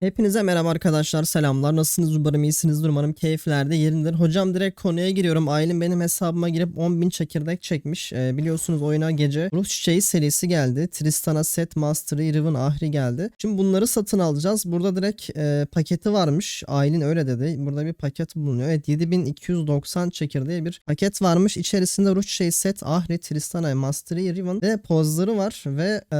Hepinize merhaba arkadaşlar selamlar nasılsınız umarım iyisinizdir umarım keyiflerde yerindir. Hocam direkt konuya giriyorum Aylin benim hesabıma girip 10.000 çekirdek çekmiş. Ee, biliyorsunuz oyuna gece Ruh Çiçeği serisi geldi. Tristana Set Mastery Riven Ahri geldi. Şimdi bunları satın alacağız. Burada direkt e, paketi varmış. Aylin öyle dedi. Burada bir paket bulunuyor. Evet 7290 çekirdeği bir paket varmış. İçerisinde Ruh Çiçeği Set Ahri Tristana Mastery Riven ve pozları var ve e,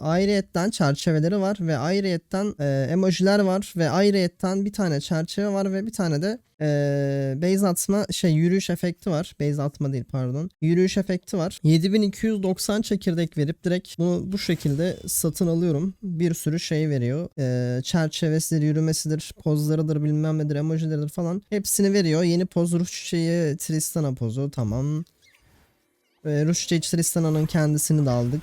ayrıyetten çerçeveleri var ve ayrıyetten e, emojiler var ve ayrıyetten bir tane çerçeve var ve bir tane de e, base atma şey yürüyüş efekti var. Base atma değil pardon. Yürüyüş efekti var. 7290 çekirdek verip direkt bunu bu şekilde satın alıyorum. Bir sürü şey veriyor. E, çerçevesidir, yürümesidir, pozlarıdır, bilmem nedir, emojileridir falan. Hepsini veriyor. Yeni poz ruh çiçeği Tristana pozu tamam. E, ruh çiçeği Tristana'nın kendisini de aldık.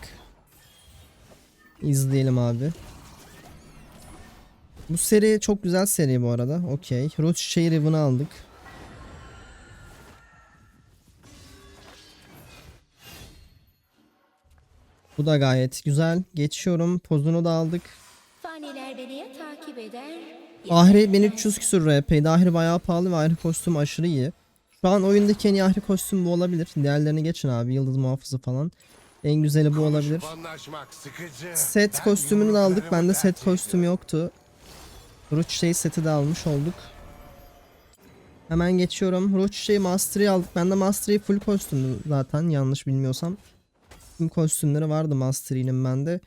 İzleyelim abi. Bu seri çok güzel seri bu arada. Okey. Ruh Çiçeği Riven'ı aldık. Bu da gayet güzel. Geçiyorum. Pozunu da aldık. Faniler beni takip eder Ahri 1300 küsür RP'ydi. Ahri bayağı pahalı ve Ahri kostüm aşırı iyi. Şu an oyundaki en iyi Ahri kostüm bu olabilir. Diğerlerini geçin abi. Yıldız muhafızı falan. En güzeli bu olabilir. Set kostümünü de aldık. Bende set kostüm yoktu. Çiçeği seti de almış olduk. Hemen geçiyorum. Ruh Çiçeği Mastery aldık. Bende Mastery full kostümdü zaten yanlış bilmiyorsam. Tüm kostümleri vardı Mastery'nin bende.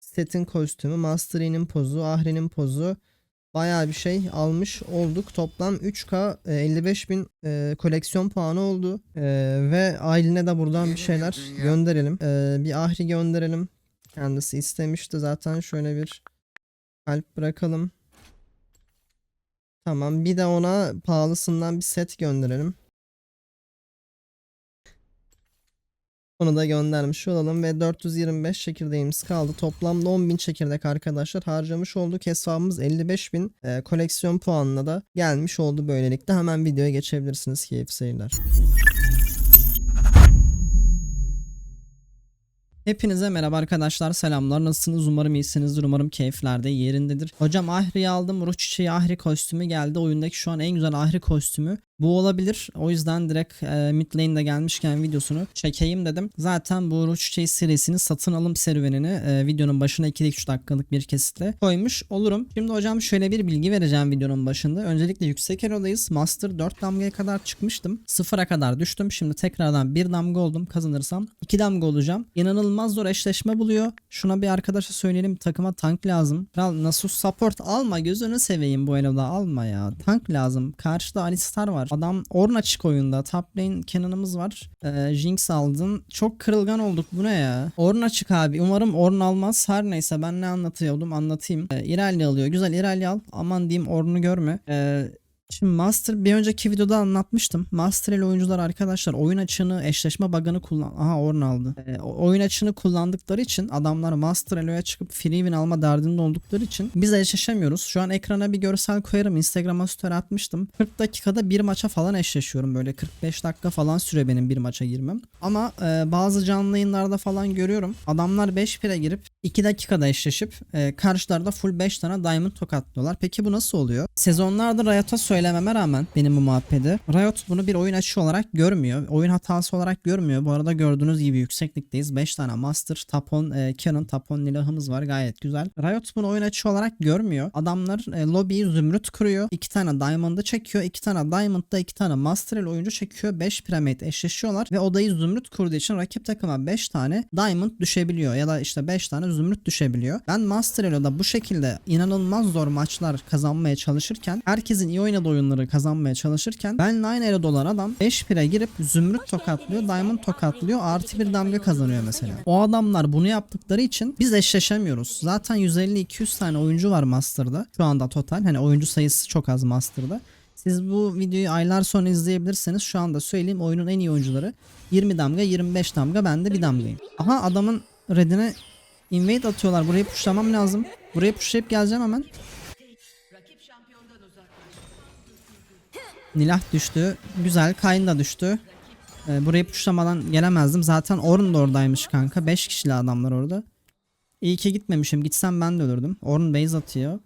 Setin kostümü, Mastery'nin pozu, Ahri'nin pozu. Bayağı bir şey almış olduk. Toplam 3K e, 55 bin e, koleksiyon puanı oldu. E, ve Aylin'e de buradan bir şeyler gönderelim. E, bir Ahri gönderelim. Kendisi istemişti zaten şöyle bir kalp bırakalım. Tamam bir de ona pahalısından bir set gönderelim. Onu da göndermiş olalım ve 425 çekirdeğimiz kaldı. Toplamda 10.000 çekirdek arkadaşlar harcamış olduk. Hesabımız 55.000 e, koleksiyon puanına da gelmiş oldu böylelikle. Hemen videoya geçebilirsiniz. Keyifli seyirler. Hepinize merhaba arkadaşlar. Selamlar. Nasılsınız? Umarım iyisinizdir. Umarım keyiflerde yerindedir. Hocam Ahri'yi aldım. Ruh Çiçeği Ahri kostümü geldi. Oyundaki şu an en güzel Ahri kostümü bu olabilir. O yüzden direkt e, mid lane'de gelmişken videosunu çekeyim dedim. Zaten bu Ruh Çiçeği serisini satın alım serüvenini e, videonun başına 2-3 dakikalık bir kesitle koymuş olurum. Şimdi hocam şöyle bir bilgi vereceğim videonun başında. Öncelikle yüksek erodayız. Master 4 damgaya kadar çıkmıştım. 0'a kadar düştüm. Şimdi tekrardan 1 damga oldum. Kazanırsam 2 damga olacağım. İnanılmaz zor eşleşme buluyor. Şuna bir arkadaşa söyleyelim takıma tank lazım. Kral Nasus support alma gözünü seveyim bu eloda alma ya. Tank lazım. Karşıda Alistar var. Adam Ornn açık oyunda. Top lane Cannon'ımız var. Ee, Jinx aldın. Çok kırılgan olduk. Bu ne ya? Ornn açık abi. Umarım Ornn almaz. Her neyse ben ne anlatıyordum anlatayım. Ee, Irelia alıyor. Güzel Irelia al. Aman diyeyim Ornn'u görme. Ee, Şimdi Master bir önceki videoda anlatmıştım. Master ile oyuncular arkadaşlar oyun açığını eşleşme bug'ını kullan. Aha Ornn aldı. O- oyun açığını kullandıkları için adamlar Master Elo'ya çıkıp free win alma derdinde oldukları için biz eşleşemiyoruz. Şu an ekrana bir görsel koyarım. Instagram'a story atmıştım. 40 dakikada bir maça falan eşleşiyorum. Böyle 45 dakika falan süre benim bir maça girmem. Ama e, bazı canlı yayınlarda falan görüyorum. Adamlar 5 pire girip 2 dakikada eşleşip e, karşılarda full 5 tane diamond tokatlıyorlar. Peki bu nasıl oluyor? Sezonlardır Riot'a söylememe rağmen benim bu muhabbeti Riot bunu bir oyun açığı olarak görmüyor. Oyun hatası olarak görmüyor. Bu arada gördüğünüz gibi yükseklikteyiz. 5 tane Master, Tapon, e, Canon, Tapon Nilah'ımız var. Gayet güzel. Riot bunu oyun açığı olarak görmüyor. Adamlar e, lobiyi zümrüt kuruyor. 2 tane Diamond'ı çekiyor. 2 tane Diamond'da 2 tane Master ile oyuncu çekiyor. 5 Pyramid eşleşiyorlar ve odayı zümrüt kurduğu için rakip takıma 5 tane Diamond düşebiliyor ya da işte 5 tane zümrüt düşebiliyor. Ben Master Elo'da bu şekilde inanılmaz zor maçlar kazanmaya çalışırken herkesin iyi oynadığı oyunları kazanmaya çalışırken benle aynı Elo'da olan adam 5 pire girip zümrüt tokatlıyor, Diamond tokatlıyor, artı bir damga kazanıyor mesela. O adamlar bunu yaptıkları için biz eşleşemiyoruz. Zaten 150-200 tane oyuncu var Master'da. Şu anda total. Hani oyuncu sayısı çok az Master'da. Siz bu videoyu aylar sonra izleyebilirseniz şu anda söyleyeyim oyunun en iyi oyuncuları 20 damga 25 damga ben de bir damgayım. Aha adamın redine invade atıyorlar. Burayı pushlamam lazım. Burayı pushlayıp geleceğim hemen. Nilah düştü. Güzel. Kayn da düştü. Ee, burayı pushlamadan gelemezdim. Zaten Ornn da oradaymış kanka. 5 kişili adamlar orada. İyi ki gitmemişim. Gitsem ben de ölürdüm. Ornn base atıyor.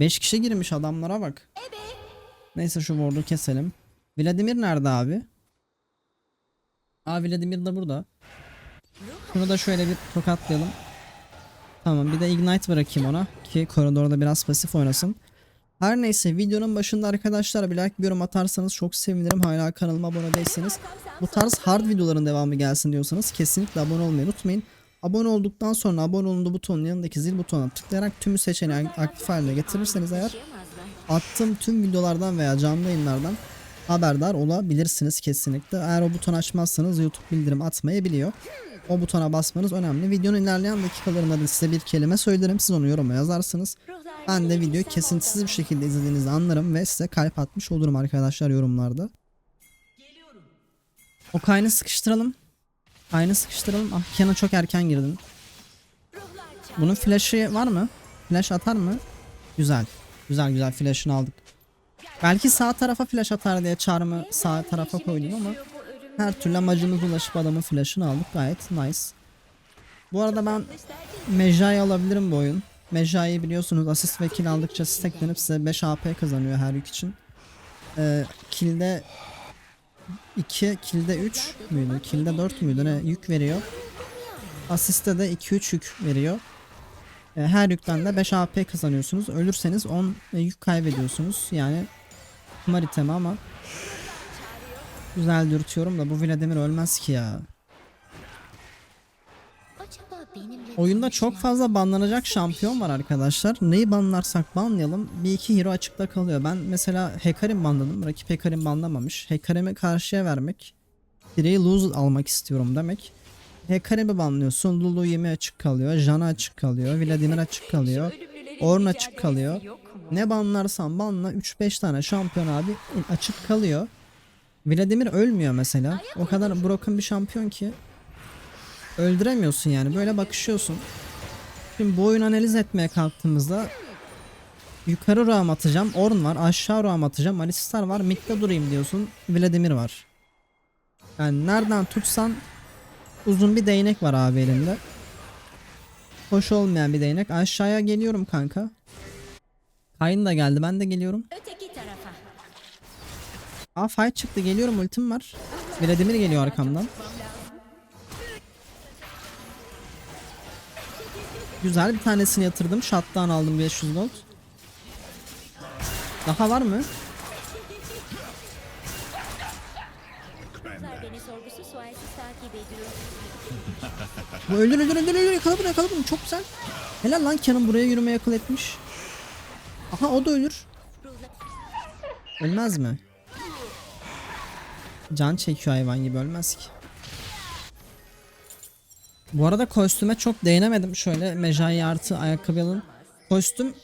5 kişi girmiş adamlara bak. Neyse şu ward'u keselim. Vladimir nerede abi? Aa Vladimir de burada. Şunu da şöyle bir tokatlayalım. Tamam bir de ignite bırakayım ona ki koridorda biraz pasif oynasın. Her neyse videonun başında arkadaşlar bir like bir yorum atarsanız çok sevinirim. Hala kanalıma abone değilseniz bu tarz hard videoların devamı gelsin diyorsanız kesinlikle abone olmayı unutmayın. Abone olduktan sonra abone olundu butonun yanındaki zil butonuna tıklayarak tümü seçeneği aktif haline getirirseniz eğer attığım tüm videolardan veya canlı yayınlardan haberdar olabilirsiniz kesinlikle. Eğer o butonu açmazsanız YouTube bildirim atmayabiliyor. O butona basmanız önemli. Videonun ilerleyen dakikalarında da size bir kelime söylerim. Siz onu yoruma yazarsınız. Ben de sen kesintisiz bir şekilde izlediğinizi anlarım ve size kalp atmış olurum arkadaşlar yorumlarda. O kayını sıkıştıralım. Kayını sıkıştıralım. Ah Kenan çok erken girdin. Bunun flash'ı var mı? Flash atar mı? Güzel. Güzel güzel flash'ını aldık. Belki sağ tarafa flash atar diye çarmı sağ tarafa koydum ama her türlü amacımız ulaşıp adamın flash'ını aldık. Gayet nice. Bu arada ben Mejai alabilirim bu oyun. Mejai'yi biliyorsunuz asist ve kill aldıkça stacklenip size 5 AP kazanıyor her yük için. Ee, kill'de 2, kill'de 3 müydü? Kill'de 4 müydü ne? Yük veriyor. Asiste de 2-3 yük veriyor. Ee, her yükten de 5 AP kazanıyorsunuz. Ölürseniz 10 yük kaybediyorsunuz. Yani kumar itemi ama güzel dürtüyorum da bu Vladimir ölmez ki ya. Oyunda çok fazla banlanacak şampiyon var arkadaşlar. Neyi banlarsak banlayalım bir iki hero açıkta kalıyor. Ben mesela Hekarim banladım. Rakip Hekarim banlamamış. Hekarim'i karşıya vermek. Direği lose almak istiyorum demek. Hekarim'i banlıyorsun. Lulu yemi açık kalıyor. Jana açık kalıyor. Vladimir açık kalıyor. Ornn açık kalıyor. Ne banlarsan banla 3-5 tane şampiyon abi açık kalıyor. Vladimir ölmüyor mesela. O kadar broken bir şampiyon ki. Öldüremiyorsun yani. Böyle bakışıyorsun. Şimdi bu oyunu analiz etmeye kalktığımızda yukarı roam atacağım. Orn var. Aşağı roam atacağım. Alistar var. Mid'de durayım diyorsun. Vladimir var. Yani nereden tutsan uzun bir değnek var abi elimde. Hoş olmayan bir değnek. Aşağıya geliyorum kanka. Kayn da geldi. Ben de geliyorum. Öteki tarafa. Aa fight çıktı. Geliyorum. Ultim var. Vladimir geliyor arkamdan. Güzel bir tanesini yatırdım. Shot'tan aldım 500 gold. Daha var mı? Bu öldür öldür öldür öldür yakala bunu yakala bunu çok güzel. Helal lan Canon buraya yürüme akıl etmiş. Aha o da ölür. Ölmez mi? Can çekiyor hayvan gibi ölmez ki. Bu arada kostüme çok değinemedim. Şöyle Mejai artı ayakkabı alın. Kostüm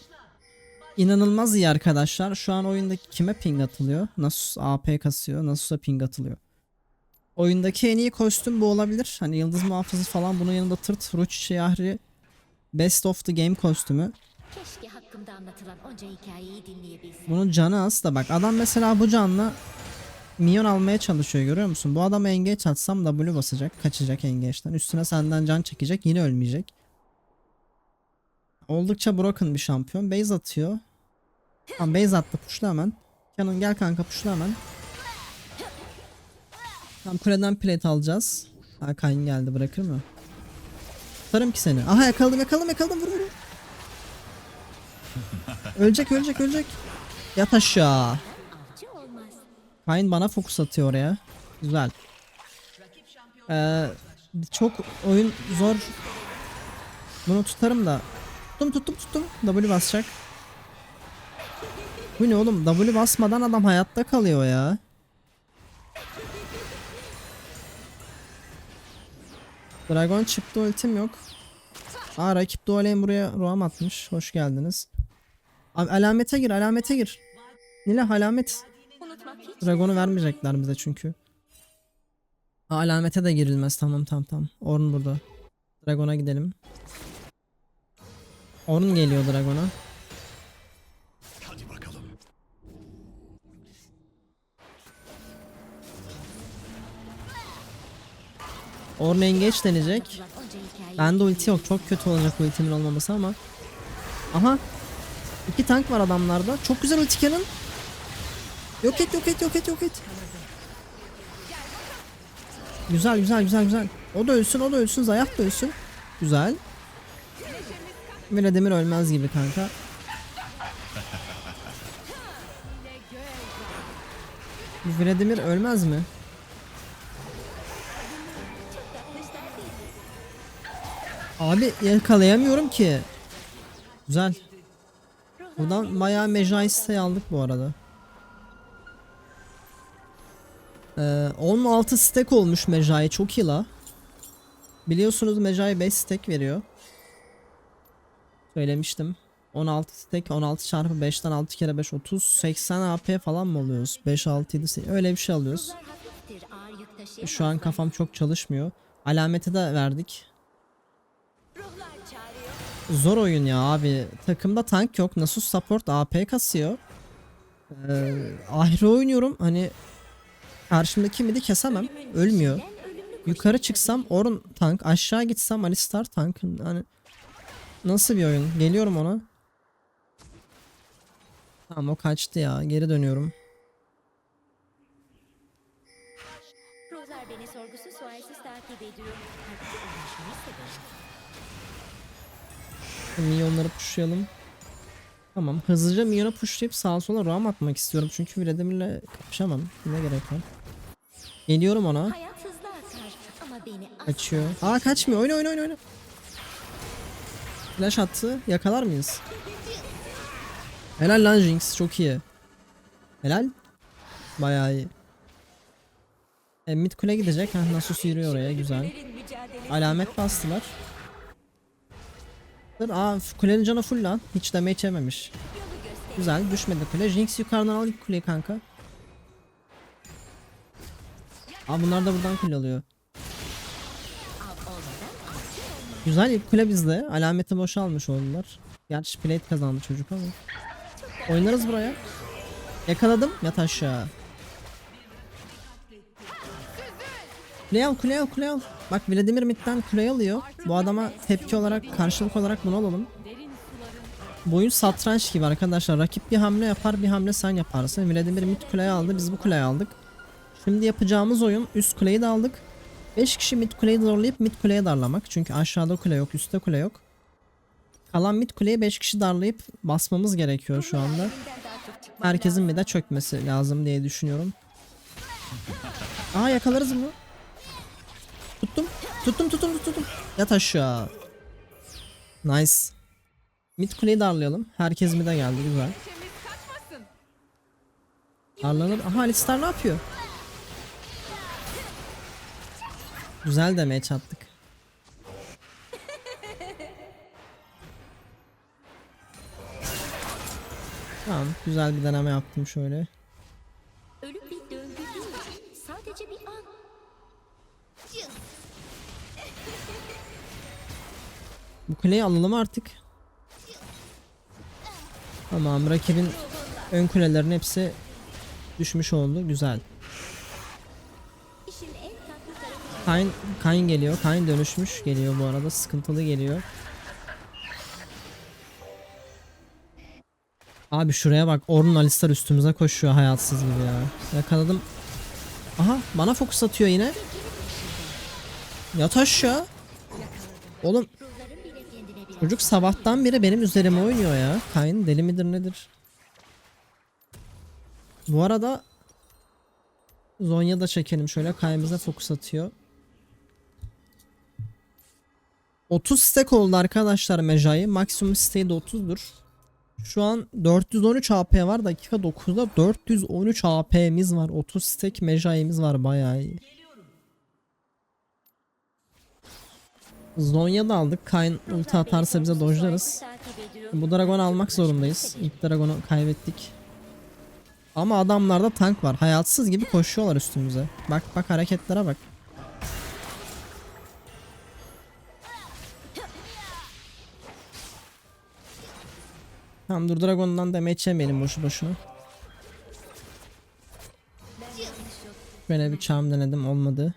inanılmaz iyi arkadaşlar. Şu an oyundaki kime ping atılıyor? Nasus AP kasıyor. Nasus'a ping atılıyor. Oyundaki en iyi kostüm bu olabilir. Hani yıldız muhafızı falan bunun yanında tırt, ruç, şehri Best of the Game kostümü. Keşke hakkımda anlatılan onca hikayeyi dinleyebilsem. Bunun canı az da bak adam mesela bu canla minyon almaya çalışıyor görüyor musun? Bu adam engage atsam W basacak, kaçacak engage'den. Üstüne senden can çekecek, yine ölmeyecek. Oldukça broken bir şampiyon. Base atıyor. Tamam base attı pushla hemen. Canon gel kanka pushla hemen. Tamam kuleden plate alacağız. Ha Kayn geldi bırakır mı? Tutarım ki seni. Aha yakaladım yakaladım yakaladım vur. vur. ölecek ölecek ölecek. Yat aşağı. Kayn bana fokus atıyor oraya. Güzel. Ee, çok oyun zor. Bunu tutarım da. Tuttum tuttum tuttum. W basacak. Bu ne oğlum? W basmadan adam hayatta kalıyor ya. Dragon çıktı ultim yok. Aa rakip Dualen buraya roam atmış. Hoş geldiniz. Abi alamete gir alamete gir. Nile alamet. Dragon'u vermeyecekler bize çünkü. Aa, alamete de girilmez. Tamam tamam tamam. Orn burada. Dragon'a gidelim. Orn geliyor Dragon'a. Anlatılan onca hikayeyi Bende ulti yok. Çok kötü olacak ultimin olmaması ama. Aha. İki tank var adamlarda. Çok güzel ulti cannon. Yok et yok et yok et yok et. Güzel güzel güzel güzel. O da ölsün o da ölsün. Zayaf da ölsün. Güzel. Vladimir ölmez gibi kanka. Vladimir ölmez mi? Abi yakalayamıyorum ki. Güzel. Buradan bayağı Mejai aldık bu arada. Ee, 16 stack olmuş Mejai çok iyi la. Biliyorsunuz Mejai 5 stack veriyor. Söylemiştim. 16 stack 16 çarpı 5'ten 6 kere 5 30 80 AP falan mı alıyoruz? 5 6 7 8 öyle bir şey alıyoruz. Taşıyamazlar. Şu an kafam çok çalışmıyor. Alameti de verdik. Zor oyun ya abi. Takımda tank yok. Nasus support AP kasıyor. Ee, Ahri oynuyorum. Hani karşımdaki midi kesemem. Ölmüyor. Yukarı çıksam Orun tank. Aşağı gitsem Alistar tank. Hani nasıl bir oyun? Geliyorum ona. Tamam o kaçtı ya. Geri dönüyorum. Minyonları pushlayalım. Tamam. Hızlıca minyona pushlayıp sağa sola roam atmak istiyorum. Çünkü Vladimir'le kapışamam. Ne gerek var? Geliyorum ona. Hayat hızlı akar ama beni asla Kaçıyor. Aa kaçmıyor. Oyna oyna oyna oyna. Flash attı. Yakalar mıyız? Helal lan Jinx. Çok iyi. Helal. Bayağı iyi. E, mid kule gidecek. Heh, Nasus yürüyor oraya. Güzel. Alamet bastılar. Aa kulenin canı full lan. Hiç damage yememiş. Güzel düşmedi kule. Jinx yukarıdan al kuleyi kanka. Aa bunlar da buradan kule alıyor. Güzel ilk kule bizde. Alameti boşalmış oldular. Gerçi plate kazandı çocuk ama. Oynarız buraya. Yakaladım. Yat aşağı. Kule al kule al kule al. Bak Vladimir midden kule alıyor. Bu adama tepki olarak karşılık olarak bunu alalım. Bu oyun satranç gibi arkadaşlar. Rakip bir hamle yapar bir hamle sen yaparsın. Vladimir mid kuleyi aldı biz bu kuleyi aldık. Şimdi yapacağımız oyun üst kuleyi de aldık. 5 kişi mid kuleyi zorlayıp mid kuleye darlamak. Çünkü aşağıda kule yok üstte kule yok. Kalan mid kuleyi 5 kişi darlayıp basmamız gerekiyor şu anda. Herkesin bir de çökmesi lazım diye düşünüyorum. Aa yakalarız mı? Tuttum. Tuttum tuttum tuttum. Yat aşağı. Nice. Mid kuleyi darlayalım. Herkes mid'e geldi güzel. Darlanır. Aha Alistar ne yapıyor? Güzel demeye çattık. Tamam güzel bir deneme yaptım şöyle. Ölüm bir döngü değil. Sadece bir an. Bu kuleyi alalım artık. Tamam rakibin ön kulelerin hepsi düşmüş oldu. Güzel. Kayn, Kayn geliyor. Kayn dönüşmüş geliyor bu arada. Sıkıntılı geliyor. Abi şuraya bak. Ornn Alistar üstümüze koşuyor hayatsız gibi ya. Yakaladım. Aha bana fokus atıyor yine. Yat aşağı. Oğlum çocuk sabahtan beri benim üzerime oynuyor ya. Kayn deli midir nedir? Bu arada Zonya da çekelim şöyle Kayn bize fokus atıyor. 30 stack oldu arkadaşlar Mejai. Maksimum stack'i de 30'dur. Şu an 413 AP var. Dakika 9'da 413 AP'miz var. 30 stack Mejai'miz var bayağı iyi. Zonya da aldık. Kayn ulti atarsa bize dojlarız. Bu dragon almak zorundayız. İlk dragonu kaybettik. Ama adamlarda tank var. Hayatsız gibi koşuyorlar üstümüze. Bak bak hareketlere bak. Tamam dur dragondan damage yemeyelim boşu boşuna. Böyle bir charm denedim olmadı.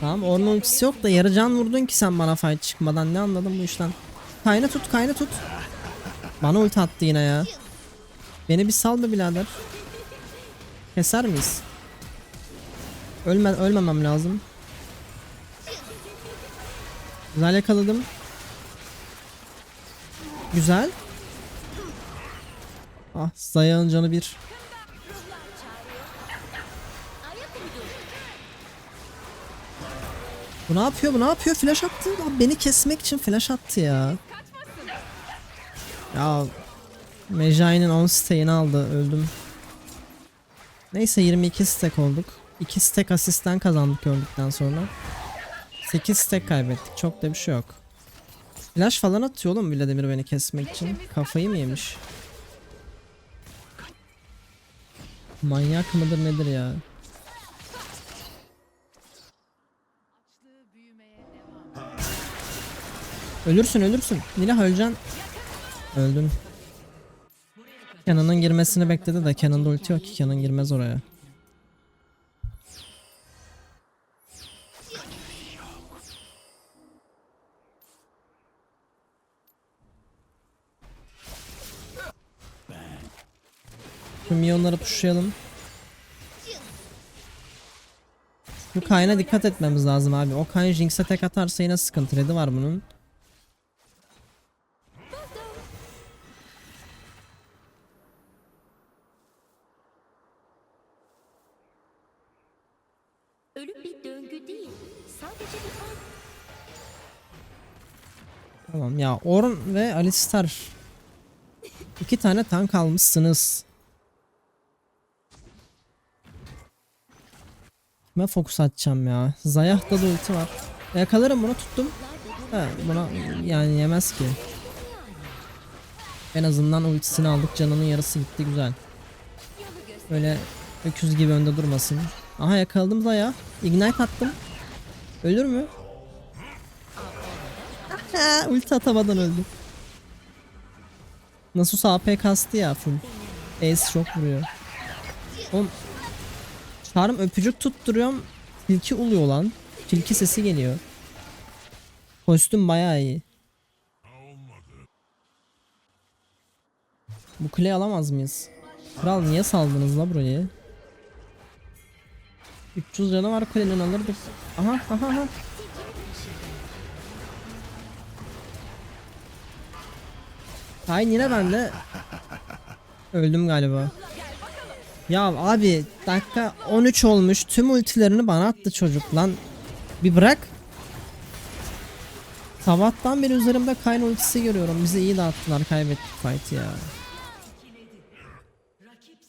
Tamam ultisi yok da yarı can vurdun ki sen bana fight çıkmadan ne anladın bu işten? Kayna tut kayna tut. Bana ulti attı yine ya. Beni bir sal be birader. Keser miyiz? Ölme, ölmemem lazım. Güzel yakaladım. Güzel. Ah Zaya'nın canı bir. Bu ne yapıyor? Bu ne yapıyor? Flash attı. Lan beni kesmek için flash attı ya. Ya Mejai'nin 10 stack'ini aldı. Öldüm. Neyse 22 stack olduk. 2 stack asistten kazandık öldükten sonra. 8 stack kaybettik. Çok da bir şey yok. Flash falan atıyor oğlum Vladimir beni kesmek için. Kafayı mı yemiş? Manyak mıdır nedir ya? Ölürsün ölürsün. Nilah öleceksin. Öldün. Cannon'ın girmesini bekledi de Cannon'da ulti yok ki Cannon girmez oraya. Şu milyonları pushlayalım. Bu Kayn'a dikkat etmemiz lazım abi. O Kayn Jinx'e tek atarsa yine sıkıntı. Red'i var bunun. Ölüm bir döngü değil. Sadece bir an. Tamam ya Ornn ve Alistar iki tane tank almışsınız. Kime fokus atacağım ya? Zayah'ta da ulti var. Yakalarım bunu tuttum. He, buna yani yemez ki. En azından ultisini aldık canının yarısı gitti güzel. Böyle öküz gibi önde durmasın. Aha yakaladım Zaya. Ignite attım. Ölür mü? Ulti atamadan öldü. Nasus AP kastı ya full. Ace çok vuruyor. Oğlum Charm öpücük tutturuyorum. Tilki uluyor lan. Tilki sesi geliyor. Kostüm bayağı iyi. Bu kuleyi alamaz mıyız? Kral niye saldınız la burayı? 300 canı var kulenin alırdık. Aha aha aha. Hayır yine ben de öldüm galiba. Ya abi dakika 13 olmuş tüm ultilerini bana attı çocuk lan. Bir bırak. Sabahtan beri üzerimde Kayn ultisi görüyorum. Bizi iyi dağıttılar kaybettik fight ya.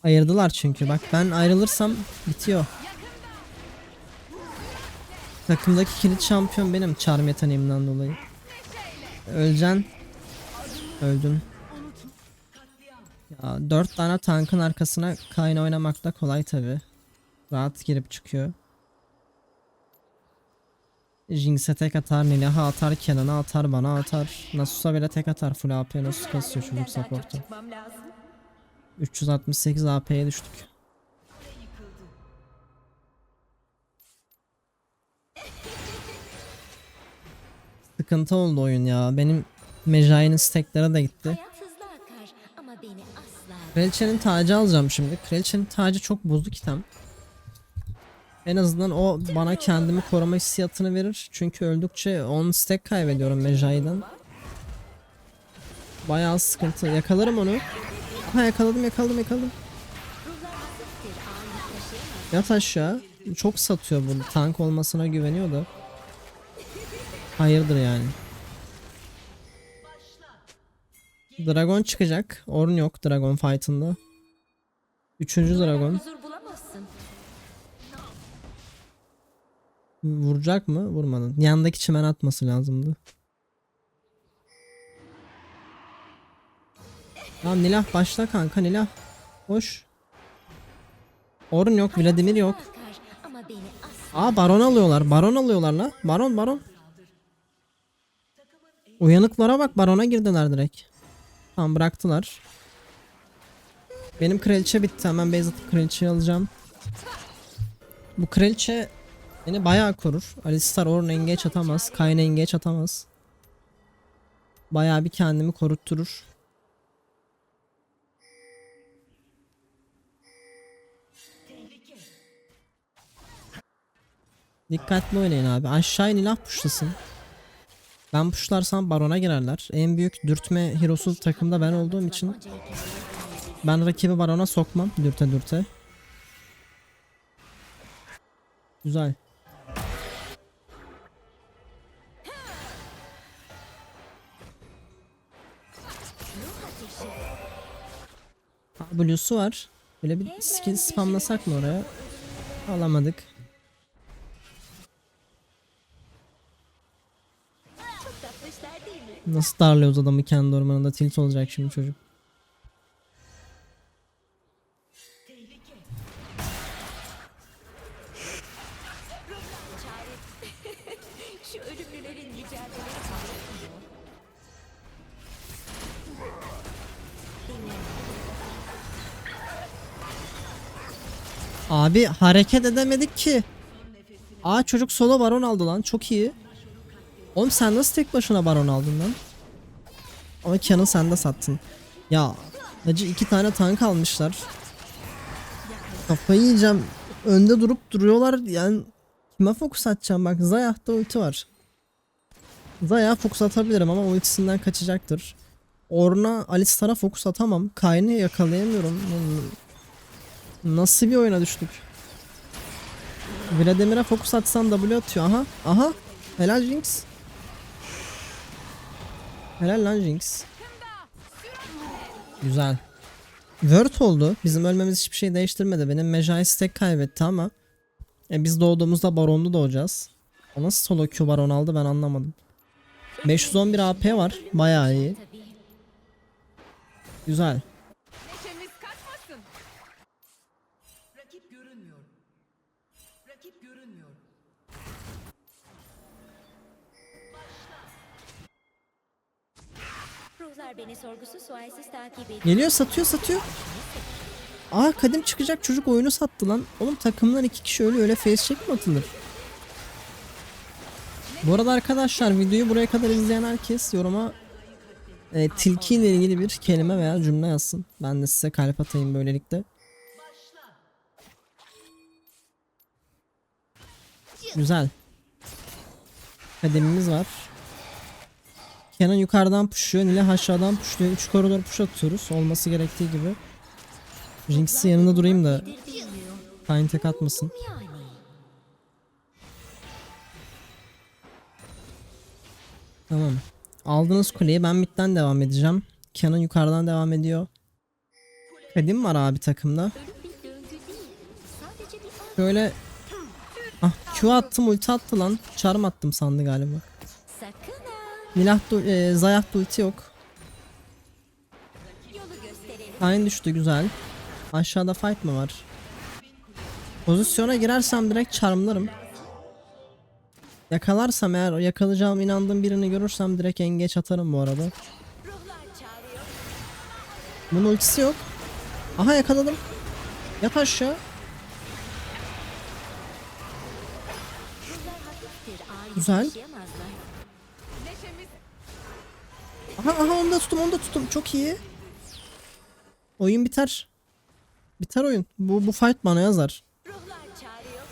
Ayırdılar çünkü bak ben ayrılırsam bitiyor. Takımdaki kilit şampiyon benim charm yeteneğimden dolayı. Öleceksin. Öldün. Dört tane tankın arkasına kayna oynamak da kolay tabi. Rahat girip çıkıyor. Jinx'e tek atar, Nilah'a atar, Kenan'a atar, bana atar. Nasus'a bile tek atar. Full AP Nasus kasıyor çocuk support'u. çıkmam lazım? 368 AP'ye düştük. Sıkıntı oldu oyun ya. Benim Mejai'nin stackleri de gitti. Kraliçenin tacı alacağım şimdi. Kraliçenin tacı çok bozuk item. En azından o bana kendimi koruma hissiyatını verir. Çünkü öldükçe 10 stack kaybediyorum Mejai'den. Bayağı sıkıntı. Yakalarım onu. Ha yakaladım yakaladım yakaladım. Yat aşağı. Çok satıyor bu. Tank olmasına güveniyor da. Hayırdır yani. Dragon çıkacak. Orn yok Dragon fight'ında. Üçüncü Dragon. Vuracak mı? Vurmadı. Yandaki çimen atması lazımdı. Tamam Nilah başla kanka Nilah. Hoş. Orn yok, Vladimir yok. Aa baron alıyorlar. Baron alıyorlar la. Baron baron. Uyanıklara bak barona girdiler direkt. Tamam bıraktılar. Benim kraliçe bitti. Hemen base atıp kraliçeyi alacağım. Bu kraliçe Beni bayağı korur. Alistar Ornn engage atamaz. Kayn engage atamaz. Bayağı bir kendimi korutturur. Dikkatli oynayın abi. Aşağı ilah puşlasın. Ben puşlarsam barona girerler. En büyük dürtme hero'su takımda ben olduğum için ben rakibi barona sokmam dürte dürte. Güzel. Blue'su var. Böyle bir skill spamlasak mı oraya? Alamadık. Nasıl darlıyoruz adamı kendi ormanında tilt olacak şimdi çocuk. Abi hareket edemedik ki. Aa çocuk solo baron aldı lan çok iyi. Oğlum sen nasıl tek başına baron aldın lan? Ama Can'ı sen de sattın. Ya acı iki tane tank almışlar. Kafayı yiyeceğim. Önde durup duruyorlar yani kime fokus atacağım bak Zayah'ta ulti var. Zayah fokus atabilirim ama ultisinden kaçacaktır. Orna Alistar'a fokus atamam. Kayn'ı yakalayamıyorum. Nasıl bir oyuna düştük? Vladimir'e fokus atsam W atıyor. Aha. Aha. Helal Jinx. Helal lan Jinx. Güzel. Word oldu. Bizim ölmemiz hiçbir şey değiştirmedi. Benim Mejai stack kaybetti ama e, biz doğduğumuzda baronlu doğacağız. O nasıl solo Q baron aldı ben anlamadım. 511 AP var. Bayağı iyi. Güzel. Ediyor. Geliyor satıyor satıyor. Aa kadim çıkacak çocuk oyunu sattı lan. Oğlum takımdan iki kişi öyle öyle face check mi atılır? Bu arada arkadaşlar videoyu buraya kadar izleyen herkes yoruma e, tilki ile ilgili bir kelime veya cümle yazsın. Ben de size kalp atayım böylelikle. Güzel. Kademimiz var. Kenan yukarıdan pushuyor, Nile aşağıdan pushuyor. 3 koridor push atıyoruz olması gerektiği gibi. Jinx'i yanında durayım da. Kayn tek atmasın. Tamam. Aldığınız kuleyi ben midden devam edeceğim. Kenan yukarıdan devam ediyor. Kadim var abi takımda. Şöyle Ah Q attım ulti attı lan. Charm attım sandı galiba. Milah da, e, Zayah ulti yok. Kayn düştü güzel. Aşağıda fight mı var? Pozisyona girersem direkt charmlarım. Yakalarsam eğer yakalayacağım inandığım birini görürsem direkt engeç atarım bu arada. Bunun ultisi yok. Aha yakaladım. Yat aşağı. Güzel. Aha aha onu da tuttum onu da tuttum. Çok iyi. Oyun biter. Biter oyun. Bu, bu fight bana yazar.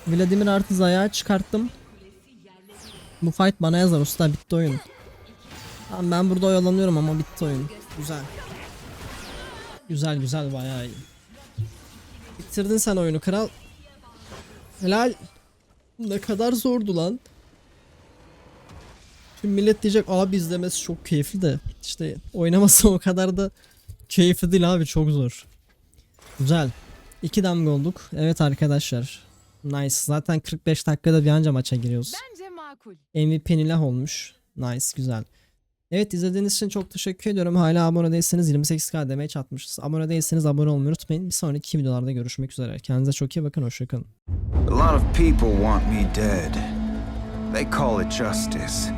Vladimir artı Zaya'yı çıkarttım. Bu fight bana yazar usta bitti oyun. Tamam ben burada oyalanıyorum ama bitti oyun. Güzel. Güzel güzel bayağı iyi. Bitirdin sen oyunu kral. Helal. Ne kadar zordu lan. Tüm millet diyecek abi izlemesi çok keyifli de işte oynaması o kadar da keyifli değil abi çok zor. Güzel. İki damga olduk. Evet arkadaşlar. Nice. Zaten 45 dakikada bir anca maça giriyoruz. bence makul. MVP Nilah olmuş. Nice. Güzel. Evet izlediğiniz için çok teşekkür ediyorum. Hala abone değilseniz 28k demeye çatmışız. Abone değilseniz abone olmayı unutmayın. Bir sonraki videolarda görüşmek üzere. Kendinize çok iyi bakın. Hoşçakalın. A lot of people want me dead. They call it justice.